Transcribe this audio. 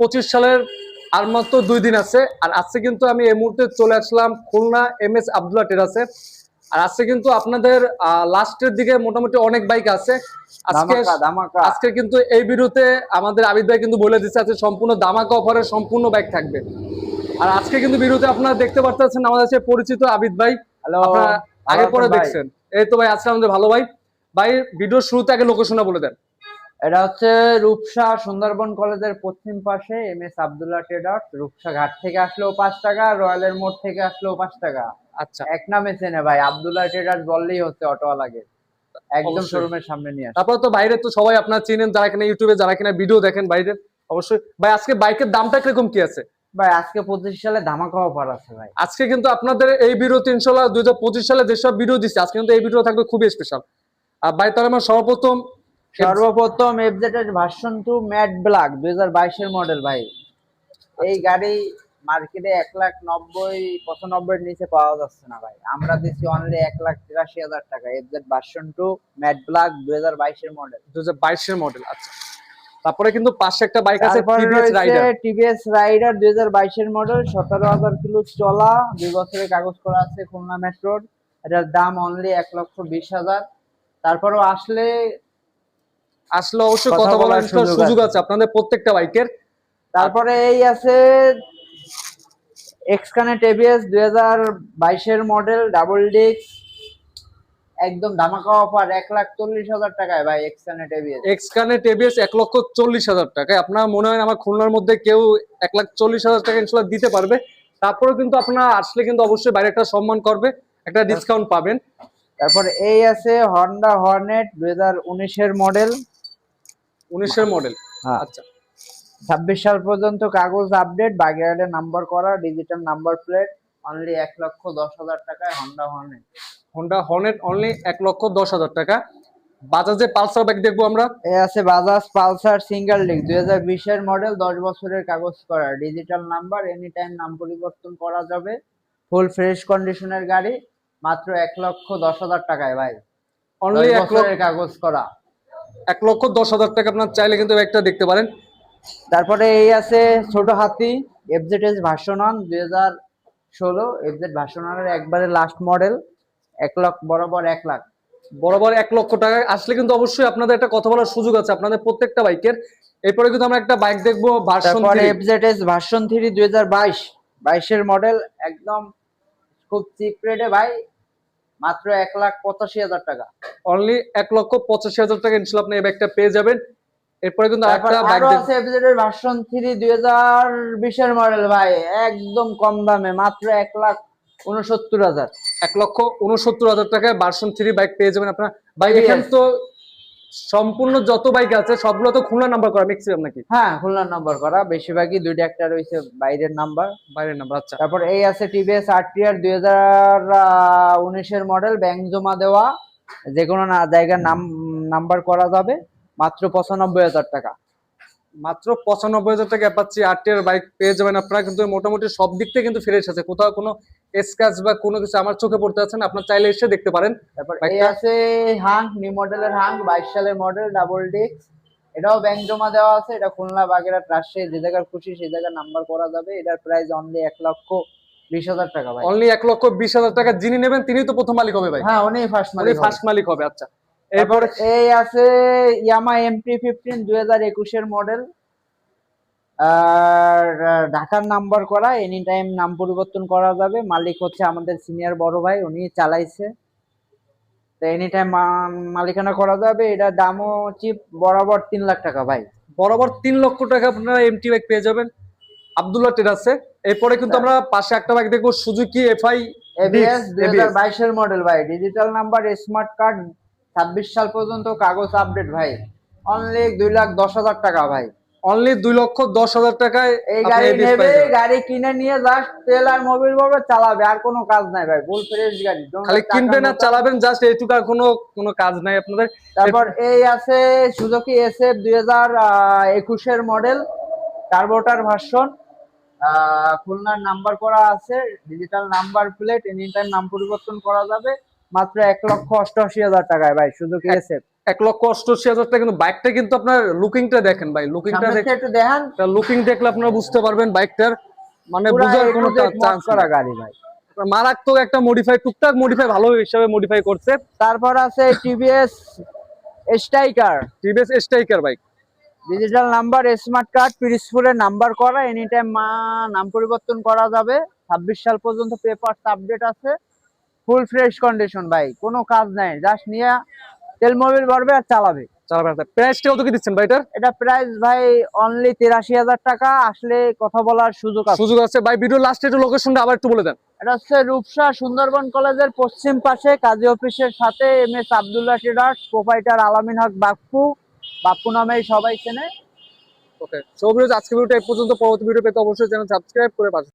পঁচিশ সালের আর মাত্র দুই দিন আছে। আর আজকে কিন্তু আমি এই মুহূর্তে চলে আসলাম খুলনা এম এস আবদুল্লাহ টেরাসে আর আজকে কিন্তু আপনাদের লাস্টের দিকে মোটামুটি অনেক বাইক আছে। আজকে আজকে কিন্তু এই ভিডিওতে আমাদের আবিদ ভাই কিন্তু বলে দিচ্ছে আজকে সম্পূর্ণ দামাকা অফারের সম্পূর্ণ বাইক থাকবে। আর আজকে কিন্তু ভিডিওতে আপনারা দেখতে পারতেছেন আমাদের কাছে পরিচিত আবিদ ভাই। আপনারা আগে পরে দেখছেন। এই তো ভাই আজকে আমাদের ভালো ভাই। ভাই ভিডিওর শুরুতে আগে লোকেশনটা বলে দেন। এটা হচ্ছে রূপসা সুন্দরবন কলেজের পশ্চিম পাশে M S Abdullah traders. Rupsa Ghat থেকে আসলেও পাঁচ টাকা রয়্যালের মোড় থেকে আসলেও পাঁচ টাকা। আচ্ছা। এক নামে চেনে ভাই আবদুল্লাহ ট্রেডার্স বললেই হচ্ছে অটোওয়ালাকে। একদম শোরুমের সামনে নিয়ে আসে। তারপর তো বাইরে তো সবাই আপনার চিনেন যারা কিনা ইউটিউবে যারা কিনা ভিডিও দেখেন বাইরে অবশ্যই। ভাই আজকে বাইকের দামটা কীরকম কি আছে? ভাই আজকে পঁচিশ সালে ধামাকা অফার আছে ভাই। আজকে কিন্তু আপনাদের এই ভিডিও তিনশোলা দুই হাজার পঁচিশ সালে যেসব ভিডিও দিচ্ছে আজকে কিন্তু এই ভিডিও থাকবে খুবই স্পেশাল আর ভাই তাহলে আমার সর্বপ্রথম সর্বপ্রথম এফজেড এর ভার্সন টু ম্যাট ব্ল্যাক দুই হাজার বাইশের মডেল ভাই। এই গাড়ি মার্কেটে এক লাখ নব্বই পঁচানব্বই নিচে পাওয়া যাচ্ছে না ভাই। আমরা দিচ্ছি অনলি এক লাখ তিরাশি হাজার টাকা FZ version two matte black দুই হাজার বাইশের মডেল দুই হাজার বাইশের মডেল আচ্ছা। তারপরে কিন্তু পাশে একটা বাইক আছে টিভিএস রাইডার টিভিএস রাইডার দুই হাজার বাইশের মডেল সতেরো হাজার কিলো চলা দুই বছরের কাগজ করা আছে খুলনা মেট্রোর এটার দাম অনলি এক লক্ষ বিশ হাজার। তারপরেও আসলে আসলে অবশ্যই কথা বলার সুযোগ আছে। আপনাদের প্রত্যেকটা বাইকের। তারপরে এই আছে এক্সকানেট এবিএস দুই হাজার বাইশের মডেল ডাবল ডিস্ক একদম ধামাকা অফার এক লাখ চল্লিশ হাজার টাকায় ভাই এক্সকানেট এবিএস এক্সকানে টিভিএস এক লক্ষ চল্লিশ হাজার টাকায় আপনার মনে হয় আমার খুলনার মধ্যে কেউ এক লাখ চল্লিশ হাজার টাকা ইনশাল্লাহ দিতে পারবে। তারপরে কিন্তু আপনার আসলে কিন্তু অবশ্যই বাইরে একটা সম্মান করবে একটা ডিসকাউন্ট পাবেন। তারপরে এই আছে হন্ডা হর্নেট দুই হাজার উনিশের মডেল। উনিশের মডেল হ্যাঁ। আচ্ছা। ছাব্বিশ সাল পর্যন্ত কাগজ আপডেট বাগেরহাটে নাম্বার করা ডিজিটাল নাম্বার প্লেট অনলি এক লক্ষ দশ হাজার টাকায় Honda Hornet Honda Hornet only এক লক্ষ দশ হাজার টাকা। বাজাজে পালসার বাইক দেখব আমরা। এ আছে বাজাজ পালসার সিঙ্গেল ডিস্ক দুই হাজার বিশের মডেল দশ বছরের কাগজ করা। ডিজিটাল নাম্বার এনি টাইম নাম পরিবর্তন করা যাবে। ফুল ফ্রেশ কন্ডিশনের গাড়ি মাত্র এক লক্ষ দশ হাজার টাকায় ভাই। অনলি এক লক্ষ বছরের কাগজ করা। এক লক্ষ দশ হাজার টাকা আপনার চাইলে কিন্তু বাইকটা দেখতে পারেন। তারপরে এই আছে ছোট হাতি এফজেড এস ওয়ান দুই হাজার ষোলো এফজেড ওয়ানের একবারে লাস্ট মডেল এক লক্ষ বরাবর এক লাখ। বরাবর এক লক্ষ টাকা। আসলে কিন্তু অবশ্যই আপনাদের একটা কথা বলার সুযোগ আছে আপনাদের প্রত্যেকটা বাইকের। এরপরে কিন্তু আমরা একটা বাইক দেখব version FZ S version three দুই হাজার বাইশ। বাইশের মডেল একদম খুব চিপ রেটে ভাই। মাত্র এক লাখ পঁচাশি হাজার টাকা। অনলি এক লক্ষ পঁচাশি হাজার টাকা ইনশাল্লাহ আপনি এই ব্যাগটা পেয়ে যাবেন। এরপরে কিন্তু আছে ভার্সন থ্রি দুই হাজার বিশের মডেল ভাই। একদম কম দামে মাত্র এক লাখ উনসত্তর হাজার। এক লক্ষ উনসত্তর হাজার টাকায় ভার্সন থ্রি বাইক পেয়ে যাবেন আপনার। বাইক এখানে তো সম্পূর্ণ যত বাইক আছে সবগুলো তো খুলনা নাম্বার করা ম্যাক্সিমাম নাকি? হ্যাঁ খুলনার নাম্বার করা। বেশিরভাগই দুইটা একটা রয়েছে বাইরের নাম্বার বাইরের নাম্বার আচ্ছা। তারপর এই আছে টিভিএস আরটিআর দুই হাজার উনিশের মডেল ব্যাংক জমা দেওয়া। যে কোনো না জায়গার নাম নাম্বার করা যাবে। মাত্র পঁচানব্বই হাজার টাকা। মাত্র পঁচানব্বই হাজার টাকা পাচ্ছি আরটিআর বাইক পেয়ে যাবেন আপনারা। কিন্তু মোটামুটি সব দিক থেকে কিন্তু ফ্রেশ আছে। কোথাও কোনো স্ক্র্যাচ বা কোনো কিছু আমার চোখে পড়তে আছে না আপনার চাইলে এসে দেখতে পারেন। এই আছে হাঙ্ক নিউ মডেলের হাঙ্ক বাইশ সালের মডেল ডাবল ডিস্ক এটাও ব্যাংক জমা দেওয়া আছে এটা খুলনা বাগেরহাট রাজশাহী যে জায়গার খুশি সেই জায়গার নাম্বার করা যাবে। এটার প্রাইস অনলি এক লক্ষ বিশ হাজার টাকা ভাই। অনলি এক লক্ষ বিশ হাজার টাকা যিনি নেবেন তিনি তো প্রথম মালিক হবে ভাই। হ্যাঁ উনি ফার্স্ট মালিক ফার্স্ট মালিক হবে আচ্ছা। এরপর এই আছে ইয়ামা এমটি ফিফটিন দুই হাজার একুশের মডেল ঢাকার নাম্বার করা এনি টাইম নাম পরিবর্তন করা যাবে। মালিক হচ্ছে আমাদের সিনিয়র বড় ভাই উনি চালাইছে। তো এনি টাইম মালিকানা করা যাবে। এটার দামও চিপ বরাবর তিন লাখ টাকা ভাই। বরাবর তিন লক্ষ টাকা আপনারা এমটি বাইক পেয়ে যাবেন। আবদুল্লাহ টেরাসে এরপরে কিন্তু আমরা পাশে একটা বাইক দেখব সুজুকি এফআই এবিএস দুই হাজার বাইশের মডেল ভাই। ডিজিটাল নাম্বার স্মার্ট কার্ড ছাব্বিশ সাল পর্যন্ত কাগজ আপডেট ভাই। অনলি দুই লাখ দশ হাজার টাকা ভাই। অনলি দুই লক্ষ দশ হাজার টাকায় এই গাড়ি নেবে গাড়ি কিনে নিয়ে জাস্ট তেল আর মোবিল ভাবে চালাবে আর কোনো কাজ নাই ভাই ফুল ফ্রেশ গাড়ি। খালি কিনবেন আর চালাবেন জাস্ট এইটুকু আর কোনো কোনো কাজ নাই আপনাদের। তারপর এই আছে সুজুকি এসএফ দুই হাজার একুশের মডেল কার্বোটার ভার্সন খুলনার নাম্বার করা আছে digital number plate any time নাম পরিবর্তন করা যাবে মাত্র এক লক্ষ অষ্টআশি হাজার টাকায় ভাই সুজুকি এক- এসএফ এক লক্ষ অষ্টআশি হাজার টাকা কিন্তু বাইকটা কিন্তু আপনার লুকিংটা দেখেন ভাই লুকিংটা একটু লুকিং দেখলে আপনারা বুঝতে পারবেন বাইকটার মানে বোঝার কোনো চান্স করা গাড়ি ভাই। মারাত্মক একটা মডিফাই টুকটাক মডিফাই ভালো হিসাবে মডিফাই করছে। তারপর আছে TVS Striker TVS Striker bike digital number smart card পিরিসপুরের number করা এনি টাইম মা নাম পরিবর্তন করা যাবে। ছাব্বিশ সাল পর্যন্ত পেপারস আপডেট আছে। ফুল ফ্রেশ কন্ডিশন ভাই কোনো কাজ নাই জাস্ট নিয়ে তেল মোবিল ভরবে আর চালাবে। প্রাইসটা কত কি দিচ্ছেন ভাইটার এটা প্রাইস ভাই অনলি টাকা আসলে কথা বলার সুযোগ আছে। সুযোগ আছে। ভাই ভিডিও লাস্টে একটু লোকেশনটা আবার একটু বলে দেন। এটা হচ্ছে রূপসা সুন্দরবন কলেজের পশ্চিম পাশে কাজী অফিসের সাথে M S Abdullah traders proprietor Alamin Haque Bappu. Bappu সবাই চেনে। ওকে সো ভিডিও আজকে ভিডিওটা এই পর্যন্ত। পরবর্তী ভিডিও পেতে অবশ্যই চ্যানেল সাবস্ক্রাইব করে পাশে